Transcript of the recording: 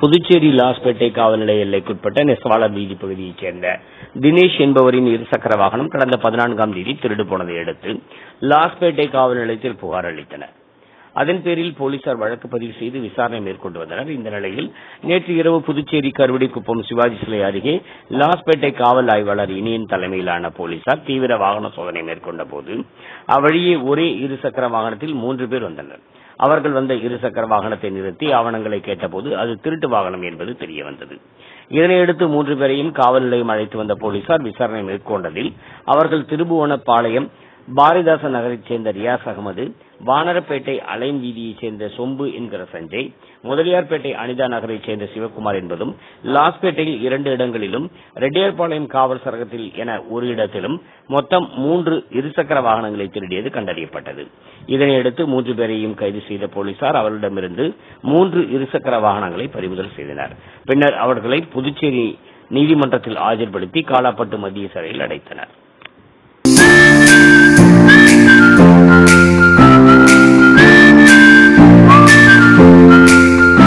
புதுச்சேரி லாஸ்பேட்டை காவல் நிலைய எல்லைக்குட்பட்ட நெசவாளர் வீதி பகுதியைச் சேர்ந்த தினேஷ் என்பவரின் இருசக்கர வாகனம் கடந்த பதினான்காம் தேதி திருடு போனதை அடுத்து லாஸ்பேட்டை காவல் நிலையத்தில் புகார் அளித்தனர். அதன் பேரில் போலீசார் வழக்கு பதிவு செய்து விசாரணை மேற்கொண்டு வந்தனர். இந்த நிலையில் நேற்று இரவு புதுச்சேரி கருவடிக்குப்பம் சிவாஜி சிலை அருகே லாஸ்பேட்டை காவல் ஆய்வாளர் இனியன் தலைமையிலான போலீசார் தீவிர வாகன சோதனை மேற்கொண்ட போது அவ்வழியே ஒரே இருசக்கர வாகனத்தில் மூன்று பேர் வந்தனர். அவர்கள் வந்த இருசக்கர வாகனத்தை நிறுத்தி ஆவணங்களை கேட்டபோது அது திருட்டு வாகனம் என்பது தெரிய வந்தது இதனையடுத்து மூன்று பேரையும் காவல் நிலையம் அழைத்து வந்த போலீசார் விசாரணை மேற்கொண்டதில் அவர்கள் திருபுவனப்பாளையம் பாரதிதாசன் நகரைச் சேர்ந்த ரியாஸ் அகமது வானரப்பேட்டை அலைன் வீதியைச் சேர்ந்த சொம்பு என்கிற சஞ்சய் முதலியார்பேட்டை அனிதா நகரைச் சேர்ந்த சிவகுமார் என்பதும் லாஸ்பேட்டையில் இரண்டு இடங்களிலும் ரெட்டியார்பாளையம் காவல் சரகத்தில் என ஒரு இடத்திலும் மொத்தம் மூன்று இருசக்கர வாகனங்களை திருடியது கண்டறியப்பட்டது. இதனையடுத்து மூன்று பேரையும் கைது செய்த போலீசார் அவர்களிடமிருந்து மூன்று இருசக்கர வாகனங்களை பறிமுதல் செய்தனர். பின்னர் அவர்களை புதுச்சேரி நீதிமன்றத்தில் ஆஜர்படுத்தி காலாப்பட்டு மத்திய சிறையில் அடைத்தனர்.